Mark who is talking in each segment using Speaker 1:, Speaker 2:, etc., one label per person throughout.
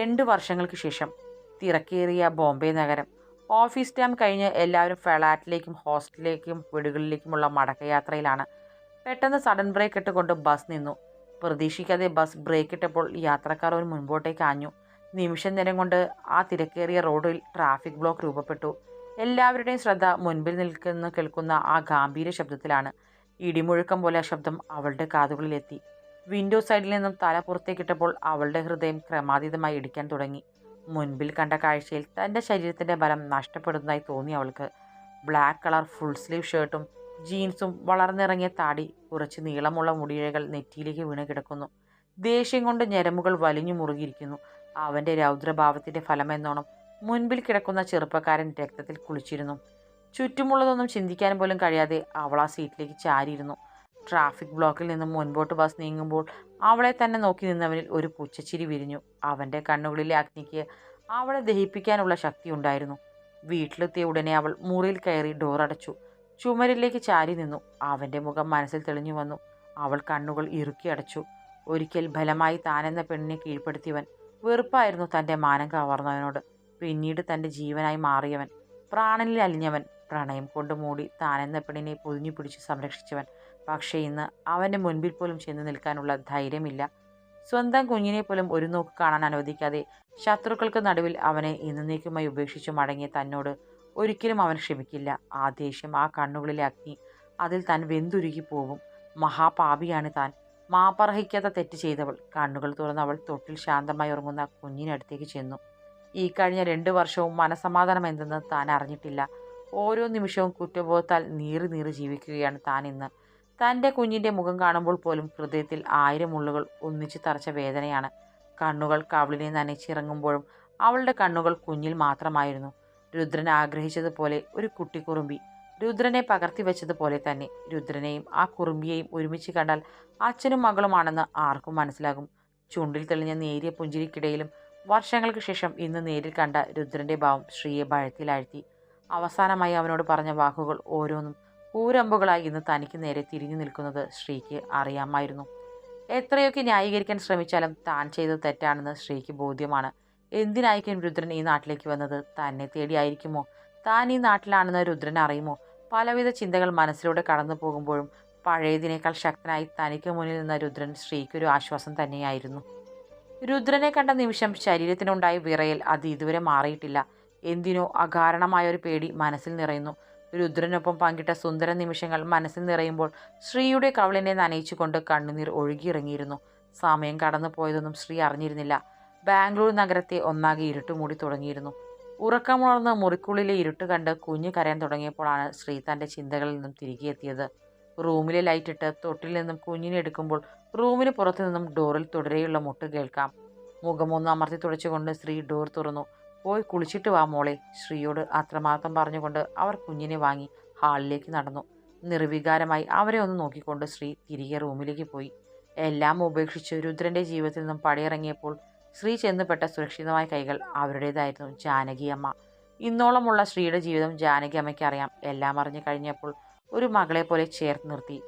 Speaker 1: രണ്ട് വർഷങ്ങൾക്ക് ശേഷം തിരക്കേറിയ ബോംബെ നഗരം. ഓഫീസ് ടൈം കഴിഞ്ഞ് എല്ലാവരും ഫ്ലാറ്റിലേക്കും ഹോസ്റ്റലിലേക്കും വീടുകളിലേക്കുമുള്ള മടക്കയാത്രയിലാണ്. പെട്ടെന്ന് സഡൻ ബ്രേക്ക് ഇട്ടുകൊണ്ട് ബസ് നിന്നു. പ്രതീക്ഷിക്കാതെ ബസ് ബ്രേക്ക് ഇട്ടപ്പോൾ യാത്രക്കാർ ഒരു മുൻപോട്ടേക്ക് ആഞ്ഞു. നിമിഷ നേരം കൊണ്ട് ആ തിരക്കേറിയ റോഡിൽ ട്രാഫിക് ബ്ലോക്ക് രൂപപ്പെട്ടു. എല്ലാവരുടെയും ശ്രദ്ധ മുൻപിൽ നിൽക്കുന്ന കേൾക്കുന്ന ആ ഗാംഭീര ശബ്ദത്തിലാണ്. ഇടിമുഴക്കം പോലെ ആ ശബ്ദം അവളുടെ കാതുകളിലെത്തി. വിൻഡോ സൈഡിൽ നിന്നും തല പുറത്തേക്കിട്ടപ്പോൾ അവളുടെ ഹൃദയം ക്രമാതീതമായി ഇടിക്കാൻ തുടങ്ങി. മുൻപിൽ കണ്ട കാഴ്ചയിൽ തന്റെ ശരീരത്തിന്റെ ബലം നഷ്ടപ്പെടുന്നതായി തോന്നി അവൾക്ക്. ബ്ലാക്ക് കളർ ഫുൾ സ്ലീവ് ഷർട്ടും ജീൻസും വളർന്നിറങ്ങിയ താടി കുറച്ച് നീളമുള്ള മുടിയിഴകൾ നെറ്റിയിലേക്ക് വീണ് കിടക്കുന്നു. ദേഷ്യം കൊണ്ട് ഞരമ്പുകൾ വലിഞ്ഞു മുറുകിയിരിക്കുന്നു. അവന്റെ രൗദ്രഭാവത്തിന്റെ ഫലമെന്നോണം മുൻപിൽ കിടക്കുന്ന ചെറുപ്പക്കാരൻ രക്തത്തിൽ കുളിച്ചിരുന്നു. ചുറ്റുമുള്ളതൊന്നും ചിന്തിക്കാൻ പോലും കഴിയാതെ അവൾ ആ സീറ്റിലേക്ക് ചാരിയിരുന്നു. ട്രാഫിക് ബ്ലോക്കിൽ നിന്നും മുൻപോട്ട് ബസ് നീങ്ങുമ്പോൾ അവളെ തന്നെ നോക്കി നിന്നവനിൽ ഒരു പുച്ഛച്ചിരി വിരിഞ്ഞു. അവന്റെ കണ്ണുകളിലെ അഗ്നിക്ക് അവളെ ദഹിപ്പിക്കാനുള്ള ശക്തി ഉണ്ടായിരുന്നു. വീട്ടിലെത്തിയ ഉടനെ അവൾ മുറിയിൽ കയറി ഡോർ അടച്ചു. ചുമരിലേക്ക് ചാരി നിന്നു. അവന്റെ മുഖം മനസ്സിൽ തെളിഞ്ഞു വന്നു. അവൾ കണ്ണുകൾ ഇറുക്കി അടച്ചു. ഒരിക്കൽ ബലമായി താനെന്ന പെണ്ണിനെ കീഴ്പ്പെടുത്തിയവൻ വെറുപ്പായിരുന്നു തന്റെ മാനം കവർന്നവനോട്. പിന്നീട് തന്റെ ജീവനായി മാറിയവൻ പ്രാണനിൽ അലിഞ്ഞവൻ. പ്രണയം കൊണ്ട് മൂടി താനെന്ന പെണ്ണിനെ പൊതിഞ്ഞു പിടിച്ച് സംരക്ഷിച്ചവൻ പക്ഷേ ഇന്ന് അവന്റെ മുൻപിൽ പോലും ചെന്ന് നിൽക്കാനുള്ള ധൈര്യമില്ല. സ്വന്തം കുഞ്ഞിനെ പോലും ഒരു നോക്ക് കാണാൻ അനുവദിക്കാതെ ശത്രുക്കൾക്ക് നടുവിൽ അവനെ എന്നേക്കുമായി ഉപേക്ഷിച്ചു മടങ്ങിയ തന്നോട് ഒരിക്കലും അവൻ ക്ഷമിക്കില്ല. ആ ദേഷ്യം ആ കണ്ണുകളിലെ അഗ്നി അതിൽ താൻ വെന്തുരുകി പോകും. മഹാപാപിയാണ് താൻ. മാപ്പർഹിക്കാത്ത തെറ്റ് ചെയ്തവൾ. കണ്ണുകൾ തുറന്ന് അവൾ തൊട്ടിൽ ശാന്തമായി ഉറങ്ങുന്ന കുഞ്ഞിനടുത്തേക്ക് ചെന്നു. ഈ കഴിഞ്ഞ രണ്ട് വർഷവും മനസമാധാനം എന്തെന്ന് താൻ അറിഞ്ഞിട്ടില്ല. ഓരോ നിമിഷവും കുറ്റബോധത്താൽ നീറി നീറി ജീവിക്കുകയാണ് താൻ ഇന്ന്. തന്റെ കുഞ്ഞിന്റെ മുഖം കാണുമ്പോൾ പോലും ഹൃദയത്തിൽ ആയിരം ഉള്ളുകൾ ഒന്നിച്ച് തറച്ച വേദനയാണ്. കണ്ണുകൾ കവിളിനെ നനച്ചിറങ്ങുമ്പോഴും അവളുടെ കണ്ണുകൾ കുഞ്ഞിൽ മാത്രമായിരുന്നു. രുദ്രൻ ആഗ്രഹിച്ചതുപോലെ ഒരു കുട്ടിക്കുറുമ്പി രുദ്രനെ പകർത്തി വെച്ചതുപോലെ തന്നെ രുദ്രനെയും ആ കുറുമ്പിയെയും ഒരുമിച്ച് കണ്ടാൽ അച്ഛനും മകളുമാണെന്ന് ആർക്കും മനസ്സിലാകും. ചുണ്ടിൽ തെളിഞ്ഞ നേരിയ പുഞ്ചിരിക്കിടയിലും വർഷങ്ങൾക്ക് ശേഷം ഇന്ന് നേരിൽ കണ്ട രുദ്രന്റെ ഭാവം ശ്രീയെ ഭയത്തിലാഴ്ത്തി. അവസാനമായി അവനോട് പറഞ്ഞ വാക്കുകൾ ഓരോന്നും ഊരമ്പുകളായി ഇന്ന് തനിക്ക് നേരെ തിരിഞ്ഞു നിൽക്കുന്നത് ശ്രീക്ക് അറിയാമായിരുന്നു. എത്രയൊക്കെ ന്യായീകരിക്കാൻ ശ്രമിച്ചാലും താൻ ചെയ്തത് തെറ്റാണെന്ന് ശ്രീക്ക് ബോധ്യമാണ്. എന്തിനായിരിക്കും രുദ്രൻ ഈ നാട്ടിലേക്ക് വന്നത്? തന്നെ തേടിയായിരിക്കുമോ? താൻ ഈ നാട്ടിലാണെന്ന് രുദ്രൻ അറിയുമോ? പലവിധ ചിന്തകൾ മനസ്സിലൂടെ കടന്നു പോകുമ്പോഴും പഴയതിനേക്കാൾ ശക്തനായി തനിക്ക് മുന്നിൽ നിന്ന രുദ്രൻ ശ്രീക്കൊരു ആശ്വാസം തന്നെയായിരുന്നു. രുദ്രനെ കണ്ട നിമിഷം ശരീരത്തിനുണ്ടായ വിറയൽ അത് ഇതുവരെ മാറിയിട്ടില്ല. എന്തിനോ അകാരണമായ ഒരു പേടി മനസ്സിൽ നിറയുന്നു. രുദ്രനൊപ്പം പങ്കിട്ട സുന്ദര നിമിഷങ്ങൾ മനസ്സിൽ നിറയുമ്പോൾ ശ്രീയുടെ കവളിനെ നനയിച്ചുകൊണ്ട് കണ്ണുനീർ ഒഴുകിയിറങ്ങിയിരുന്നു. സമയം കടന്നു പോയതൊന്നും ശ്രീ അറിഞ്ഞിരുന്നില്ല. ബാംഗ്ലൂർ നഗരത്തെ ഒന്നാകെ ഇരുട്ട് മൂടി തുടങ്ങിയിരുന്നു. ഉറക്കമുണർന്ന് മുറിക്കുള്ളിലെ ഇരുട്ട് കണ്ട് കുഞ്ഞു കരയാൻ തുടങ്ങിയപ്പോഴാണ് ശ്രീ തന്റെ ചിന്തകളിൽ നിന്നും തിരികെ എത്തിയത്. റൂമിലെ ലൈറ്റിട്ട് തൊട്ടിൽ നിന്നും കുഞ്ഞിനെ എടുക്കുമ്പോൾ റൂമിന് പുറത്തു നിന്നും ഡോറിൽ തുടരെയുള്ള മുട്ട് കേൾക്കാം. മുഖമൊന്ന് അമർത്തി തുടച്ചുകൊണ്ട് ശ്രീ ഡോർ തുറന്നു. പോയി കുളിച്ചിട്ട് വാ മോളെ ശ്രീയോട് അത്രമാത്രം പറഞ്ഞുകൊണ്ട് അവർ കുഞ്ഞിനെ വാങ്ങി ഹാളിലേക്ക് നടന്നു. നിർവികാരമായി അവരെ ഒന്ന് നോക്കിക്കൊണ്ട് ശ്രീ തിരികെ റൂമിലേക്ക് പോയി. എല്ലാം ഉപേക്ഷിച്ച് രുദ്രന്റെ ജീവിതത്തിൽ നിന്നും പടിയിറങ്ങിയപ്പോൾ ശ്രീ ചെന്നുപെട്ട സുരക്ഷിതമായ കൈകൾ അവരുടേതായിരുന്നു ജാനകി അമ്മ. ഇന്നോളമുള്ള ശ്രീയുടെ ജീവിതം ജാനകി അമ്മയ്ക്ക് അറിയാം. എല്ലാം അറിഞ്ഞു കഴിഞ്ഞപ്പോൾ ഒരു മകളെ പോലെ ചേർത്ത് നിർത്തി.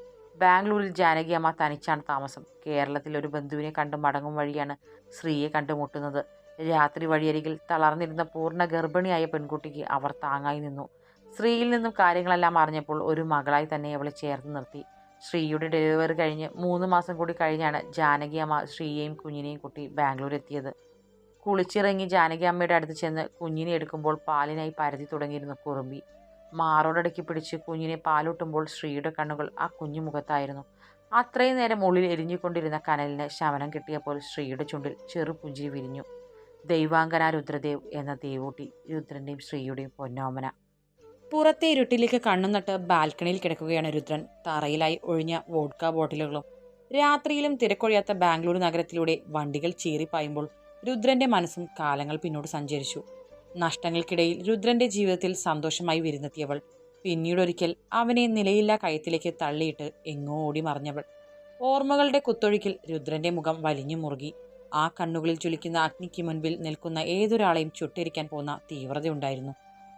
Speaker 1: ബാംഗ്ലൂരിൽ ജാനകി അമ്മ തനിച്ചാണ് താമസം. കേരളത്തിൽ ഒരു ബന്ധുവിനെ കണ്ട് മടങ്ങും വഴിയാണ് ശ്രീയെ കണ്ടുമുട്ടുന്നത്. രാത്രി വഴിയരികിൽ തളർന്നിരുന്ന പൂർണ ഗർഭിണിയായ പെൺകുട്ടിക്ക് അവർ താങ്ങായി നിന്നു. ശ്രീയിൽ നിന്നും കാര്യങ്ങളെല്ലാം അറിഞ്ഞപ്പോൾ ഒരു മകളായി തന്നെ അവളെ ചേർത്ത് നിർത്തി. ശ്രീയുടെ ഡെലിവറി കഴിഞ്ഞ് മൂന്ന് മാസം കൂടി കഴിഞ്ഞാണ് ജാനകി അമ്മ ശ്രീയെയും കുഞ്ഞിനെയും കുട്ടി ബാംഗ്ലൂർ എത്തിയത് കുളിച്ചിറങ്ങി ജാനകി അമ്മയുടെ അടുത്ത് ചെന്ന് കുഞ്ഞിനെ എടുക്കുമ്പോൾ പാലിനായി പരതി തുടങ്ങിയിരുന്നു കുറുമ്പി. മാറോടടക്കി പിടിച്ച് കുഞ്ഞിനെ പാലൂട്ടുമ്പോൾ ശ്രീയുടെ കണ്ണുകൾ ആ കുഞ്ഞു മുഖത്തായിരുന്നു. അത്രയും നേരം ഉള്ളിൽ എരിഞ്ഞുകൊണ്ടിരുന്ന കനലിന് ശമനം കിട്ടിയപ്പോൾ ശ്രീയുടെ ചുണ്ടിൽ ചെറുപുഞ്ചിരി വിരിഞ്ഞു. ദൈവാങ്കന രുദ്രദേവ് എന്ന ദേവൂട്ടി രുദ്രന്റെയും ശ്രീയുടെയും പൊന്നോമന. പുറത്തെ ഇരുട്ടിലേക്ക് കണ്ണുനട്ട് ബാൽക്കണിയിൽ കിടക്കുകയാണ് രുദ്രൻ. തറയിലായി ഒഴിഞ്ഞ വോഡ്ക ബോട്ടിലുകളും രാത്രിയിലും തിരക്കൊഴിയാത്ത ബാംഗ്ലൂർ നഗരത്തിലൂടെ വണ്ടികൾ ചീറിപ്പായുമ്പോൾ രുദ്രന്റെ മനസ്സും കാലങ്ങൾ പിന്നോട് സഞ്ചരിച്ചു. നഷ്ടങ്ങൾക്കിടയിൽ രുദ്രന്റെ ജീവിതത്തിൽ സന്തോഷമായി വിരുന്നെത്തിയവൾ പിന്നീടൊരിക്കൽ അവനെ നിലയില്ലാ കയത്തിലേക്ക് തള്ളിയിട്ട് എങ്ങോ ഓടി മറിഞ്ഞവൾ. ഓർമ്മകളുടെ കുത്തൊഴുക്കിൽ രുദ്രന്റെ മുഖം വലിഞ്ഞു മുറുകി. ആ കണ്ണുകളിൽ ജ്വലിക്കുന്ന അഗ്നിക്ക് മുൻപിൽ നിൽക്കുന്ന ഏതൊരാളെയും ചുട്ടിരിക്കാൻ പോകുന്ന തീവ്രതയുണ്ടായിരുന്നു.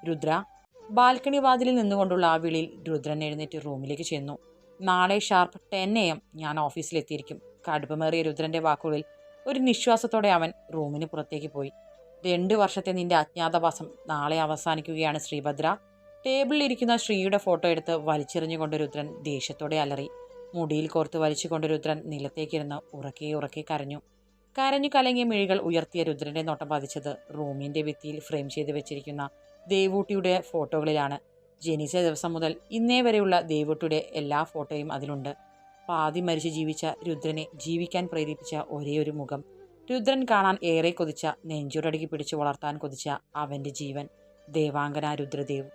Speaker 1: രുദ്ര ബാൽക്കണി വാതിലിൽ നിന്നുകൊണ്ടുള്ള ആ വിളിയിൽ രുദ്രൻ എഴുന്നേറ്റ് റൂമിലേക്ക് ചെന്നു. നാളെ ഷാർപ്പ് ടെൻ എ എം ഞാൻ ഓഫീസിലെത്തിയിരിക്കും കടുപ്പമേറിയ രുദ്രന്റെ വാക്കുകളിൽ ഒരു നിശ്വാസത്തോടെ അവൻ റൂമിന് പുറത്തേക്ക് പോയി. രണ്ട് വർഷത്തെ നിന്റെ അജ്ഞാതവാസം നാളെ അവസാനിക്കുകയാണ് ശ്രീഭദ്ര. ടേബിളിൽ ഇരിക്കുന്ന ശ്രീയുടെ ഫോട്ടോ എടുത്ത് വലിച്ചെറിഞ്ഞുകൊണ്ട് രുദ്രൻ ദേഷ്യത്തോടെ അലറി. മുടിയിൽ കോർത്ത് വലിച്ചുകൊണ്ട് രുദ്രൻ നിലത്തേക്കിരുന്ന് ഉറക്കെ ഉറക്കെ കരഞ്ഞു. കരഞ്ഞു കലങ്ങിയ മിഴികൾ ഉയർത്തിയ രുദ്രന്റെ നോട്ടം പതിച്ചത് റൂമിന്റെ ഭിത്തിയിൽ ഫ്രെയിം ചെയ്ത് വെച്ചിരിക്കുന്ന ദേവൂട്ടിയുടെ ഫോട്ടോകളിലാണ്. ജനിച്ച ദിവസം മുതൽ ഇന്നേ വരെയുള്ള ദേവൂട്ടിയുടെ എല്ലാ ഫോട്ടോയും അതിലുണ്ട്. പാതി മരിച്ച് ജീവിച്ച രുദ്രനെ ജീവിക്കാൻ പ്രേരിപ്പിച്ച ഒരേ ഒരു മുഖം. രുദ്രൻ കാണാൻ ഏറെ കൊതിച്ച നെഞ്ചുരടുക്കി പിടിച്ചു വളർത്താൻ കൊതിച്ച അവന്റെ ജീവൻ ദേവാംഗന രുദ്രദേവ്.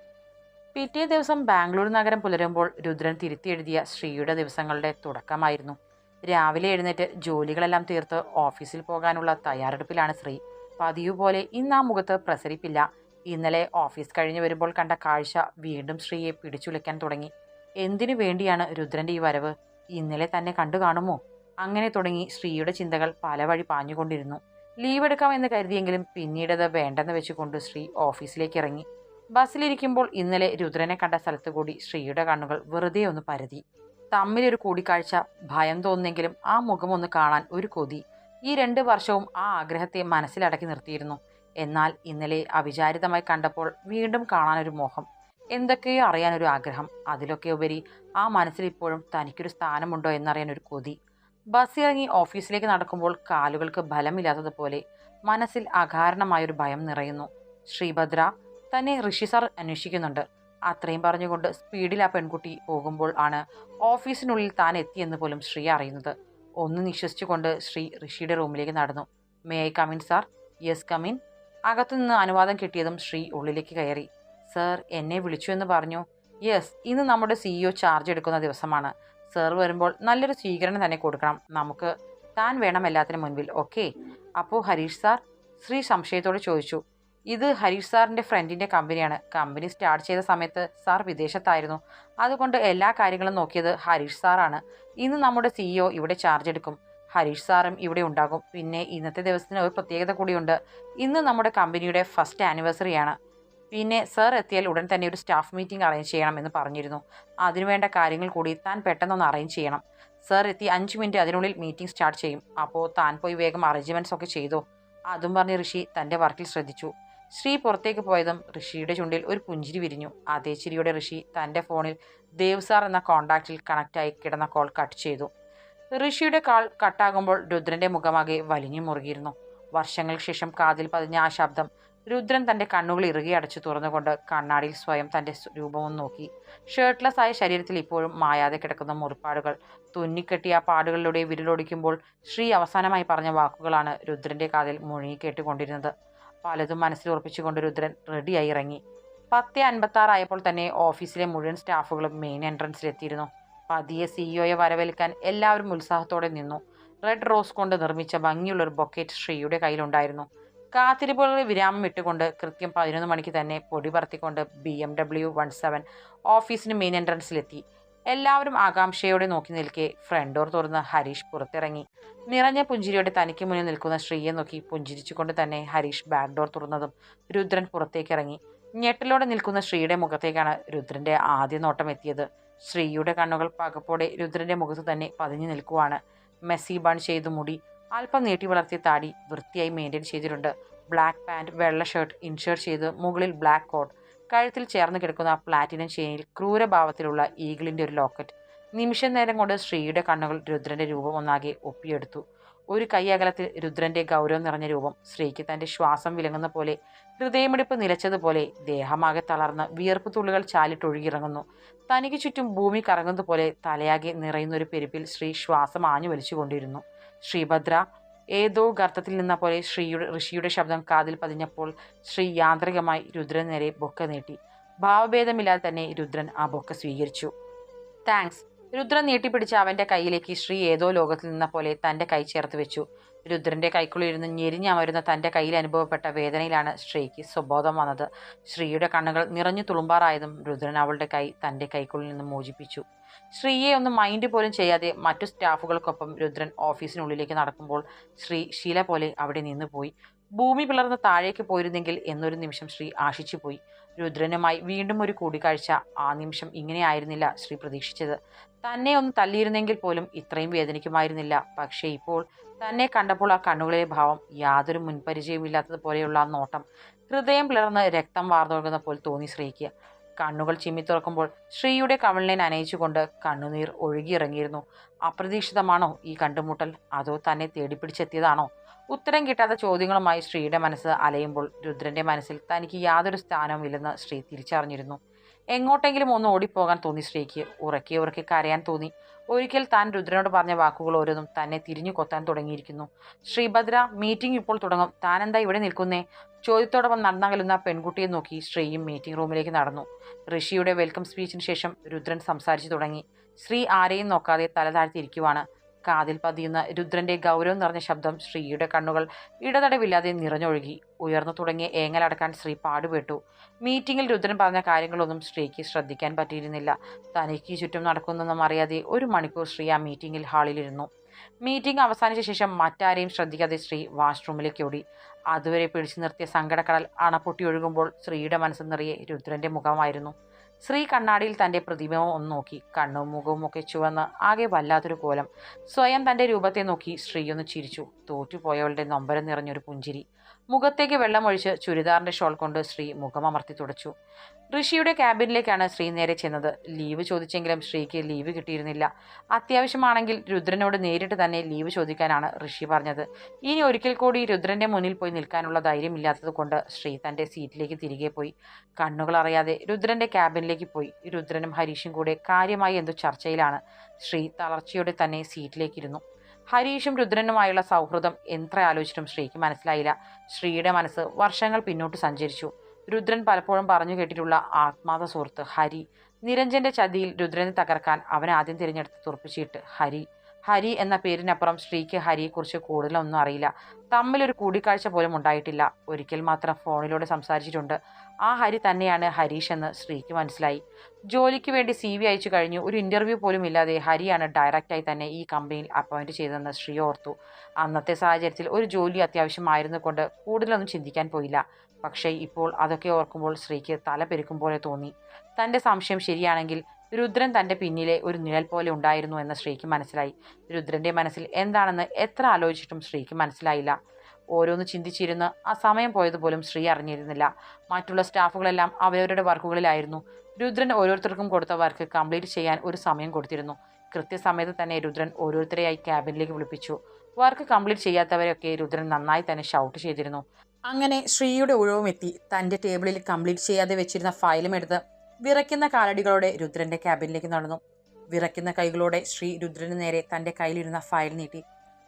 Speaker 1: പിറ്റേ ദിവസം ബാംഗ്ലൂർ നഗരം പുലരുമ്പോൾ രുദ്രൻ തിരുത്തിയെഴുതിയ ശ്രീയുടെ ദിവസങ്ങളുടെ തുടക്കമായിരുന്നു. രാവിലെ എഴുന്നേറ്റ് ജോലികളെല്ലാം തീർത്ത് ഓഫീസിൽ പോകാനുള്ള തയ്യാറെടുപ്പിലാണ് ശ്രീ. പതിവ് പോലെ ഇന്ന് ആ മുഖത്ത് പ്രസരിപ്പില്ല. ഇന്നലെ ഓഫീസ് കഴിഞ്ഞ് വരുമ്പോൾ കണ്ട കാഴ്ച വീണ്ടും ശ്രീയെ പിടിച്ചുലയ്ക്കാൻ തുടങ്ങി. എന്തിനു വേണ്ടിയാണ് രുദ്രന്റെ ഈ വരവ്? ഇന്നലെ തന്നെ കണ്ടു കാണുമോ? അങ്ങനെ തുടങ്ങി ശ്രീയുടെ ചിന്തകൾ പല വഴി പാഞ്ഞുകൊണ്ടിരുന്നു. ലീവ് എടുക്കാമെന്ന് കരുതിയെങ്കിലും പിന്നീടത് വേണ്ടെന്ന് വെച്ചുകൊണ്ട് ശ്രീ ഓഫീസിലേക്ക് ഇറങ്ങി. ബസ്സിലിരിക്കുമ്പോൾ ഇന്നലെ രുദ്രനെ കണ്ട സ്ഥലത്തു കൂടി ശ്രീയുടെ കണ്ണുകൾ വെറുതെ ഒന്ന് പരതി. തമ്മിലൊരു കൂടിക്കാഴ്ച. ഭയം തോന്നുന്നെങ്കിലും ആ മുഖമൊന്ന് കാണാൻ ഒരു കൊതി. ഈ രണ്ട് വർഷവും ആ ആഗ്രഹത്തെ മനസ്സിലടക്കി നിർത്തിയിരുന്നു. എന്നാൽ ഇന്നലെ അവിചാരിതമായി കണ്ടപ്പോൾ വീണ്ടും കാണാനൊരു മോഹം. എന്തൊക്കെയോ അറിയാനൊരു ആഗ്രഹം. അതിലൊക്കെ ഉപരി ആ മനസ്സിൽ ഇപ്പോഴും തനിക്കൊരു സ്ഥാനമുണ്ടോ എന്നറിയാൻ ഒരു കൊതി. ബസ് ഇറങ്ങി ഓഫീസിലേക്ക് നടക്കുമ്പോൾ കാലുകൾക്ക് ബലമില്ലാത്തതുപോലെ മനസ്സിൽ അകാരണമായൊരു ഭയം നിറയുന്നു. ശ്രീഭദ്ര തന്നെ ഋഷി സാർ അന്വേഷിക്കുന്നുണ്ട്. അത്രയും പറഞ്ഞുകൊണ്ട് സ്പീഡിൽ ആ പെൺകുട്ടി പോകുമ്പോൾ ആണ് ഓഫീസിനുള്ളിൽ താൻ എത്തിയെന്ന് പോലും ശ്രീ അറിയുന്നത്. ഒന്ന് നിശ്വസിച്ചുകൊണ്ട് ശ്രീ ഋഷിയുടെ റൂമിലേക്ക് നടന്നു. May I come in sir yes come in അകത്തുനിന്ന് അനുവാദം കിട്ടിയതും ശ്രീ ഉള്ളിലേക്ക് കയറി. സർ എന്നെ വിളിച്ചു എന്ന് പറഞ്ഞു. യെസ് ഇന്ന് നമ്മുടെ സിഇഒ ചാർജ് എടുക്കുന്ന ദിവസമാണ്. സർ വരുമ്പോൾ നല്ലൊരു സ്വീകരണം തന്നെ കൊടുക്കണം. നമുക്ക് താൻ വേണം എല്ലാത്തിനും മുൻപിൽ. ഓക്കെ അപ്പോൾ ഹരീഷ് സാർ ശ്രീ സംശയത്തോടെ ചോദിച്ചു. ഇത് ഹരീഷ് സാറിന്റെ ഫ്രണ്ടിന്റെ കമ്പനിയാണ് കമ്പനി സ്റ്റാർട്ട് ചെയ്ത സമയത്ത് സാർ വിദേശത്തായിരുന്നു. അതുകൊണ്ട് എല്ലാ കാര്യങ്ങളും നോക്കിയത് ഹരീഷ് സാറാണ് ഇന്ന് നമ്മുടെ സിഇഒ ഇവിടെ ചാർജ് എടുക്കും. ഹരീഷ് സാറും ഇവിടെ ഉണ്ടാകും. പിന്നെ ഇന്നത്തെ ദിവസത്തിന് ഒരു പ്രത്യേകത കൂടിയുണ്ട്. ഇന്ന് നമ്മുടെ കമ്പനിയുടെ ഫസ്റ്റ് ആനിവേഴ്സറിയാണ് പിന്നെ സാർ എത്തിയാൽ ഉടൻ തന്നെ ഒരു സ്റ്റാഫ് മീറ്റിംഗ് അറേഞ്ച് ചെയ്യണം എന്ന് പറഞ്ഞിരുന്നു. അതിനുവേണ്ട കാര്യങ്ങൾ കൂടി താൻ പെട്ടെന്നൊന്ന് അറേഞ്ച് ചെയ്യണം. സാർ എത്തി അഞ്ച് മിനിറ്റ് അതിനുള്ളിൽ മീറ്റിംഗ് സ്റ്റാർട്ട് ചെയ്യും. അപ്പോൾ താൻ പോയി വേഗം അറേഞ്ച്മെന്റ്സ് ഒക്കെ ചെയ്തോ. അതും പറഞ്ഞ് ഋഷി തന്റെ വർക്കിൽ ശ്രദ്ധിച്ചു. ശ്രീ പുറത്തേക്ക് പോയതും ഋഷിയുടെ ചുണ്ടിൽ ഒരു പുഞ്ചിരി വിരിഞ്ഞു. അതേ ചിരിയുടെ ഋഷി തന്റെ ഫോണിൽ ദേവ് സാർ എന്ന കോൺടാക്റ്റിൽ കണക്റ്റായി കിടന്ന കോൾ കട്ട് ചെയ്തു. ഋഷിയുടെ കാൾ കട്ടാകുമ്പോൾ രുദ്രന്റെ മുഖമാകെ വലിഞ്ഞു മുറുകിയിരുന്നു. വർഷങ്ങൾക്ക് ശേഷം കാതിൽ പതിഞ്ഞ ആ ശബ്ദം രുദ്രൻ തന്റെ കണ്ണുകൾ ഇറുകി അടച്ചു തുറന്നുകൊണ്ട് കണ്ണാടിയിൽ സ്വയം തന്റെ രൂപവും നോക്കി. ഷർട്ട്ലെസ് ആയ ശരീരത്തിൽ ഇപ്പോഴും മായാതെ കിടക്കുന്ന മുറിപ്പാടുകൾ തുന്നിക്കെട്ടിയ പാടുകളിലൂടെ വിരലൊടിക്കുമ്പോൾ ശ്രീ അവസാനമായി പറഞ്ഞ വാക്കുകളാണ് രുദ്രന്റെ കാതിൽ മുഴുകി കേട്ടുകൊണ്ടിരുന്നത്. പലതും മനസ്സിൽ ഉറപ്പിച്ചുകൊണ്ട് രുദ്രൻ റെഡിയായി ഇറങ്ങി. പത്ത് അൻപത്താറായപ്പോൾ തന്നെ ഓഫീസിലെ മുഴുവൻ സ്റ്റാഫുകളും മെയിൻ എൻട്രൻസിലെത്തിയിരുന്നു പതിയെ സിഇഒയെ വരവേൽക്കാൻ എല്ലാവരും ഉത്സാഹത്തോടെ നിന്നു. റെഡ് റോസ് കൊണ്ട് നിർമ്മിച്ച ഭംഗിയുള്ള ഒരു ബൊക്കറ്റ് ശ്രീയുടെ കയ്യിലുണ്ടായിരുന്നു. കാത്തിരിപ്പുകളിൽ വിരാമം ഇട്ടുകൊണ്ട് കൃത്യം പതിനൊന്ന് മണിക്ക് തന്നെ പൊടി പറത്തിക്കൊണ്ട് B M W one seven ഓഫീസിന് മെയിൻ എൻട്രൻസിലെത്തി എല്ലാവരും ആകാംക്ഷയോടെ നോക്കി നിൽക്കെ. ഫ്രണ്ട് ഡോർ തുറന്ന് ഹരീഷ് പുറത്തിറങ്ങി. നിറഞ്ഞ പുഞ്ചിരിയോടെ തനിക്ക് മുന്നിൽ നിൽക്കുന്ന ശ്രീയെ നോക്കി പുഞ്ചിരിച്ചുകൊണ്ട് തന്നെ ഹരീഷ് ബാക്ക് ഡോർ തുറന്നതും രുദ്രൻ പുറത്തേക്ക് ഇറങ്ങി ഞെട്ടലോടെ നിൽക്കുന്ന ശ്രീയുടെ മുഖത്തേക്കാണ് രുദ്രന്റെ ആദ്യ നോട്ടം എത്തിയത്. ശ്രീയുടെ കണ്ണുകൾ പകപ്പോടെ രുദ്രന്റെ മുഖത്ത് തന്നെ പതിഞ്ഞു നിൽക്കുവാണ്. മെസ്സി ബൺ ചെയ്തു മുടി അല്പം നീട്ടി വളർത്തിയ താടി വൃത്തിയായി മെയിന്റെയിൻ ചെയ്തിട്ടുണ്ട്. ബ്ലാക്ക് പാന്റ് വെള്ള ഷർട്ട് ഇൻഷേർട്ട് ചെയ്ത് മുകളിൽ ബ്ലാക്ക് കോട്ട് കഴുത്തിൽ ചേർന്ന് കിടക്കുന്ന ആ പ്ലാറ്റിനം ചെയിനിൽ ക്രൂരഭാവത്തിലുള്ള ഈഗിളിന്റെ ഒരു ലോക്കറ്റ് നിമിഷ നേരം കൊണ്ട് ശ്രീയുടെ കണ്ണുകൾ രുദ്രന്റെ രൂപം ഒന്നാകെ ഒപ്പിയെടുത്തു. ഒരു കൈ അകലത്തിൽ രുദ്രന്റെ ഗൗരവം നിറഞ്ഞ രൂപം ശ്രീക്ക് തന്റെ ശ്വാസം വിലങ്ങുന്ന പോലെ ഹൃദയമിടിപ്പ് നിലച്ചതുപോലെ ദേഹമാകെ തളർന്ന് വിയർപ്പ് തുള്ളികൾ ചാലിട്ടൊഴുകിയിറങ്ങുന്നു തനിക്ക് ചുറ്റും ഭൂമി കറങ്ങുന്നതുപോലെ തലയാകെ നിറയുന്ന ഒരു പെരുപ്പിൽ ശ്രീ ശ്വാസം ആഞ്ഞു വലിച്ചുകൊണ്ടിരുന്നു. ശ്രീഭദ്ര ഏതോ ഗർത്തത്തിൽ നിന്ന പോലെ ശ്രീയുടെ ഋഷിയുടെ ശബ്ദം കാതിൽ പതിഞ്ഞപ്പോൾ ശ്രീ യാന്ത്രികമായി രുദ്രൻ നേരെ ബൊക്ക നീട്ടി. ഭാവഭേദമില്ലാതെ തന്നെ രുദ്രൻ ആ ബൊക്ക സ്വീകരിച്ചു. താങ്ക്സ് രുദ്രൻ നീട്ടിപ്പിടിച്ച അവന്റെ കയ്യിലേക്ക് ശ്രീ ഏതോ ലോകത്തിൽ നിന്ന പോലെ തന്റെ കൈ ചേർത്ത് വെച്ചു. രുദ്രന്റെ കൈക്കുള്ളിരുന്ന് ഞെരിഞ്ഞമരുന്ന തന്റെ കയ്യിൽ അനുഭവപ്പെട്ട വേദനയിലാണ് ശ്രീക്ക് സ്വബോധം വന്നത്. ശ്രീയുടെ കണ്ണുകൾ നിറഞ്ഞു തുളുമ്പാറായതും രുദ്രൻ അവളുടെ കൈ തന്റെ കൈക്കുള്ളിൽ നിന്ന് മോചിപ്പിച്ചു. ശ്രീയെ ഒന്ന് മൈൻഡ് പോലും ചെയ്യാതെ മറ്റു സ്റ്റാഫുകൾക്കൊപ്പം രുദ്രൻ ഓഫീസിനുള്ളിലേക്ക് നടക്കുമ്പോൾ ശ്രീ ശീല പോലെ അവിടെ നിന്ന് പോയി ഭൂമി പിളർന്ന് താഴേക്ക് പോയിരുന്നെങ്കിൽ എന്നൊരു നിമിഷം ശ്രീ ആശിച്ചുപോയി. രുദ്രനുമായി വീണ്ടും ഒരു കൂടിക്കാഴ്ച. ആ നിമിഷം ഇങ്ങനെയായിരുന്നില്ല ശ്രീ പ്രതീക്ഷിച്ചത്. തന്നെ ഒന്ന് തല്ലിയിരുന്നെങ്കിൽ പോലും ഇത്രയും വേദനിക്കുമായിരുന്നില്ല. പക്ഷേ ഇപ്പോൾ തന്നെ കണ്ടപ്പോൾ ആ കണ്ണുകളിലെ ഭാവം യാതൊരു മുൻപരിചയമില്ലാത്തതുപോലെയുള്ള ആ നോട്ടം. ഹൃദയം പിളർന്ന് രക്തം വാർന്നൊഴുകുന്ന പോലെ തോന്നി ശ്രീക്ക്. കണ്ണുകൾ ചിമ്മി തുറക്കുമ്പോൾ ശ്രീയുടെ കവളിനെ നനയിച്ചുകൊണ്ട് കണ്ണുനീർ ഒഴുകിയിറങ്ങിയിരുന്നു. അപ്രതീക്ഷിതമാണോ ഈ കണ്ടുമുട്ടൽ? അതോ തന്നെ തേടിപ്പിടിച്ചെത്തിയതാണോ? ഉത്തരം കിട്ടാത്ത ചോദ്യങ്ങളുമായി ശ്രീയുടെ മനസ്സ് അലയുമ്പോൾ രുദ്രന്റെ മനസ്സിൽ തനിക്ക് യാതൊരു സ്ഥാനവും ഇല്ലെന്ന് ശ്രീ തിരിച്ചറിഞ്ഞിരുന്നു. എങ്ങോട്ടെങ്കിലും ഒന്ന് ഓടിപ്പോകാൻ തോന്നി ശ്രീക്ക്. ഉറക്കി ഉറക്കി കരയാൻ തോന്നി. ഒരിക്കൽ താൻ രുദ്രനോട് പറഞ്ഞ വാക്കുകൾ ഓരോന്നും തന്നെ തിരിഞ്ഞു കൊത്താൻ തുടങ്ങിയിരിക്കുന്നു. ശ്രീഭദ്ര മീറ്റിംഗ് ഇപ്പോൾ തുടങ്ങും. താനെന്താ ഇവിടെ നിൽക്കുന്നേ? ചോദ്യത്തോടൊപ്പം നടന്നകലുന്ന പെൺകുട്ടിയെ നോക്കി ശ്രീയും മീറ്റിംഗ് റൂമിലേക്ക് നടന്നു. ഋഷിയുടെ വെൽക്കം സ്പീച്ചിന് ശേഷം രുദ്രൻ സംസാരിച്ചു തുടങ്ങി. ശ്രീ ആരെയും നോക്കാതെ തല താഴ്ത്തിയിരിക്കുവാണ്. കാതിൽ പതിയുന്ന രുദ്രന്റെ ഗൗരവം നിറഞ്ഞ ശബ്ദം ശ്രീയുടെ കണ്ണുകൾ ഇടതടവില്ലാതെ നിറഞ്ഞൊഴുകി. ഉയർന്നു തുടങ്ങിയ ഏങ്ങലടക്കാൻ ശ്രീ പാടുപെട്ടു. മീറ്റിംഗിൽ രുദ്രൻ പറഞ്ഞ കാര്യങ്ങളൊന്നും ശ്രീക്ക് ശ്രദ്ധിക്കാൻ പറ്റിയിരുന്നില്ല. തനിക്ക് ചുറ്റും നടക്കുന്നൊന്നും അറിയാതെ ഒരു മണിക്കൂർ ശ്രീ ആ മീറ്റിംഗിൽ ഹാളിലിരുന്നു. മീറ്റിംഗ് അവസാനിച്ച ശേഷം മറ്റാരെയും ശ്രദ്ധിക്കാതെ ശ്രീ വാഷ്റൂമിലേക്ക് ഓടി. അതുവരെ പിടിച്ചു നിർത്തിയ സങ്കടക്കടൽ അണപ്പൊട്ടി ഒഴുകുമ്പോൾ ശ്രീയുടെ മനസ്സ് നിറയെ രുദ്രന്റെ മുഖമായിരുന്നു. ശ്രീ കണ്ണാടിയിൽ തന്റെ പ്രതിബിംബം ഒന്ന് നോക്കി. കണ്ണും മുഖവും ഒക്കെ ചുവന്ന് ആകെ വല്ലാത്തൊരു കോലം. സ്വയം തന്റെ രൂപത്തെ നോക്കി ശ്രീ ഒന്ന് ചിരിച്ചു. തോറ്റുപോയവളുടെ നൊമ്പരം നിറഞ്ഞൊരു പുഞ്ചിരി. മുഖത്തേക്ക് വെള്ളമൊഴിച്ച് ചുരിദാറിന്റെ ഷോൾ കൊണ്ട് ശ്രീ മുഖമമർത്തി തുടച്ചു. ഋഷിയുടെ ക്യാബിനിലേക്കാണ് ശ്രീ നേരെ ചെന്നത്. Leave ചോദിച്ചെങ്കിലും ശ്രീക്ക് leave കിട്ടിയിരുന്നില്ല. അത്യാവശ്യമാണെങ്കിൽ രുദ്രനോട് നേരിട്ട് തന്നെ ലീവ് ചോദിക്കാനാണ് ഋഷി പറഞ്ഞത്. ഇനി ഒരിക്കൽ കൂടി രുദ്രന്റെ മുന്നിൽ പോയി നിൽക്കാനുള്ള ധൈര്യമില്ലാത്തതുകൊണ്ട് ശ്രീ തന്റെ സീറ്റിലേക്ക് തിരികെ പോയി. കണ്ണുകൾ അറിയാതെ രുദ്രന്റെ ക്യാബിനിലേക്ക് പോയി. രുദ്രനും ഹരീഷും കൂടെ കാര്യമായി എന്തോ ചർച്ചയിലാണ്. ശ്രീ തളർച്ചയോടെ തന്നെ സീറ്റിലേക്കിരുന്നു. ഹരീഷും രുദ്രനുമായുള്ള സൗഹൃദം എത്ര ആലോചിച്ചിട്ടും ശ്രീക്ക് മനസ്സിലായില്ല. ശ്രീയുടെ മനസ്സ് വർഷങ്ങൾ പിന്നോട്ട് സഞ്ചരിച്ചു. രുദ്രൻ പലപ്പോഴും പറഞ്ഞു കേട്ടിട്ടുള്ള ആത്മാർത്ഥ സുഹൃത്ത് ഹരി. നിരഞ്ജന്റെ ചതിയിൽ രുദ്രനെ തകർക്കാൻ അവൻ ആദ്യം തിരഞ്ഞെടുത്ത് തുറപ്പിച്ചിട്ട് ഹരി. ഹരി എന്ന പേരിനപ്പുറം ശ്രീക്ക് ഹരിയെക്കുറിച്ച് കൂടുതലൊന്നും അറിയില്ല. തമ്മിലൊരു കൂടിക്കാഴ്ച പോലും ഉണ്ടായിട്ടില്ല. ഒരിക്കൽ മാത്രം ഫോണിലൂടെ സംസാരിച്ചിട്ടുണ്ട്. ആ ഹരി തന്നെയാണ് ഹരീഷ് എന്ന് ശ്രീക്ക് മനസ്സിലായി. ജോലിക്ക് വേണ്ടി സി വി അയച്ചു കഴിഞ്ഞു. ഒരു ഇന്റർവ്യൂ പോലും ഇല്ലാതെ ഹരിയാണ് ഡയറക്റ്റായി തന്നെ ഈ കമ്പനിയിൽ അപ്പോയിന്റ് ചെയ്തതെന്ന് ശ്രീ ഓർത്തു. അന്നത്തെ സാഹചര്യത്തിൽ ഒരു ജോലി അത്യാവശ്യമായിരുന്നു കൊണ്ട് കൂടുതലൊന്നും ചിന്തിക്കാൻ പോയില്ല. പക്ഷേ ഇപ്പോൾ അതൊക്കെ ഓർക്കുമ്പോൾ ശ്രീക്ക് തല പെരുക്കും പോലെ തോന്നി. തന്റെ സംശയം ശരിയാണെങ്കിൽ രുദ്രൻ തന്റെ പിന്നിലെ ഒരു നിഴൽ പോലെ ഉണ്ടായിരുന്നു എന്ന് ശ്രീക്ക് മനസ്സിലായി. രുദ്രന്റെ മനസ്സിൽ എന്താണെന്ന് എത്ര ആലോചിച്ചിട്ടും ശ്രീക്ക് മനസ്സിലായില്ല. ഓരോന്ന് ചിന്തിച്ചിരുന്ന് ആ സമയം പോയതുപോലും ശ്രീ അറിഞ്ഞിരുന്നില്ല. മറ്റുള്ള സ്റ്റാഫുകളെല്ലാം അവരവരുടെ വർക്കുകളിലായിരുന്നു. രുദ്രൻ ഓരോരുത്തർക്കും കൊടുത്ത വർക്ക് കംപ്ലീറ്റ് ചെയ്യാൻ ഒരു സമയം കൊടുത്തിരുന്നു. കൃത്യസമയത്ത് തന്നെ രുദ്രൻ ഓരോരുത്തരെയായി ക്യാബിനിലേക്ക് വിളിപ്പിച്ചു. വർക്ക് കംപ്ലീറ്റ് ചെയ്യാത്തവരെയൊക്കെ രുദ്രൻ നന്നായി തന്നെ ഷൗട്ട് ചെയ്തിരുന്നു. അങ്ങനെ ശ്രീയുടെ ഉഴവും എത്തി തന്റെ ടേബിളിൽ കംപ്ലീറ്റ് ചെയ്യാതെ വെച്ചിരുന്ന ഫയലും എടുത്ത് വിറയ്ക്കുന്ന കാലടികളോടെ രുദ്രന്റെ ക്യാബിനിലേക്ക് നടന്നു. വിറയ്ക്കുന്ന കൈകളോടെ ശ്രീ രുദ്രന് നേരെ തന്റെ കയ്യിലിരുന്ന ഫയൽ നീട്ടി.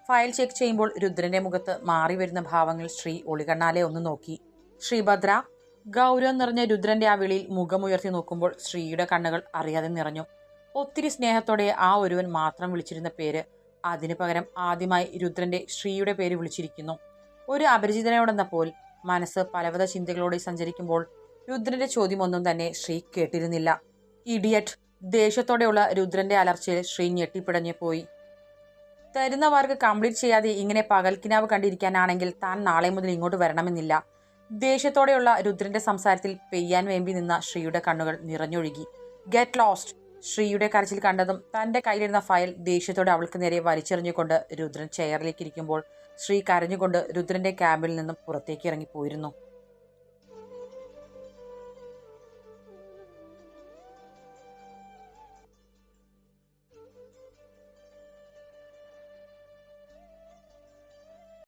Speaker 1: ഫയൽ ചെക്ക് ചെയ്യുമ്പോൾ രുദ്രന്റെ മുഖത്ത് മാറി വരുന്ന ഭാവങ്ങൾ ശ്രീ ഒളികണ്ണാലെ ഒന്ന് നോക്കി. ശ്രീഭദ്ര ഗൗരവം നിറഞ്ഞ രുദ്രന്റെ ആ വിളിയിൽ മുഖമുയർത്തി നോക്കുമ്പോൾ ശ്രീയുടെ കണ്ണുകൾ അറിയാതെ നിറഞ്ഞു. ഒത്തിരി സ്നേഹത്തോടെ ആ ഒരുവൻ മാത്രം വിളിച്ചിരുന്ന പേര് അതിനു പകരം ആദ്യമായി രുദ്രന്റെ ശ്രീയുടെ പേര് വിളിച്ചിരിക്കുന്നു. ഒരു അപരിചിതനോടെന്ന പോൽ മനസ്സ് പലവിധ ചിന്തകളോടെ സഞ്ചരിക്കുമ്പോൾ രുദ്രന്റെ ചോദ്യമൊന്നും തന്നെ ശ്രീ കേട്ടിരുന്നില്ല. ഇഡിയറ്റ് ദേഷ്യത്തോടെയുള്ള രുദ്രന്റെ അലർച്ചയിൽ ശ്രീ ഞെട്ടിപ്പിടഞ്ഞു പോയി. തരുന്ന വർക്ക് കംപ്ലീറ്റ് ചെയ്യാതെ ഇങ്ങനെ പകൽക്കിനാവ് കണ്ടിരിക്കാനാണെങ്കിൽ താൻ നാളെ മുതൽ ഇങ്ങോട്ട് വരണമെന്നില്ല. ദേഷ്യത്തോടെയുള്ള രുദ്രന്റെ സംസാരത്തിൽ പെയ്യാൻ വേമ്പി നിന്ന ശ്രീയുടെ കണ്ണുകൾ നിറഞ്ഞൊഴുകി. ഗെറ്റ് ലോസ്റ്റ് ശ്രീയുടെ കരച്ചിൽ കണ്ടതും തന്റെ കയ്യിലിരുന്ന ഫയൽ ദേഷ്യത്തോടെ അവൾക്ക് നേരെ വലിച്ചെറിഞ്ഞുകൊണ്ട് രുദ്രൻ ചെയറിലേക്ക് ഇരിക്കുമ്പോൾ ശ്രീ കരഞ്ഞുകൊണ്ട് രുദ്രന്റെ ക്യാമ്പിൽ നിന്നും പുറത്തേക്ക് ഇറങ്ങിപ്പോയിരുന്നു.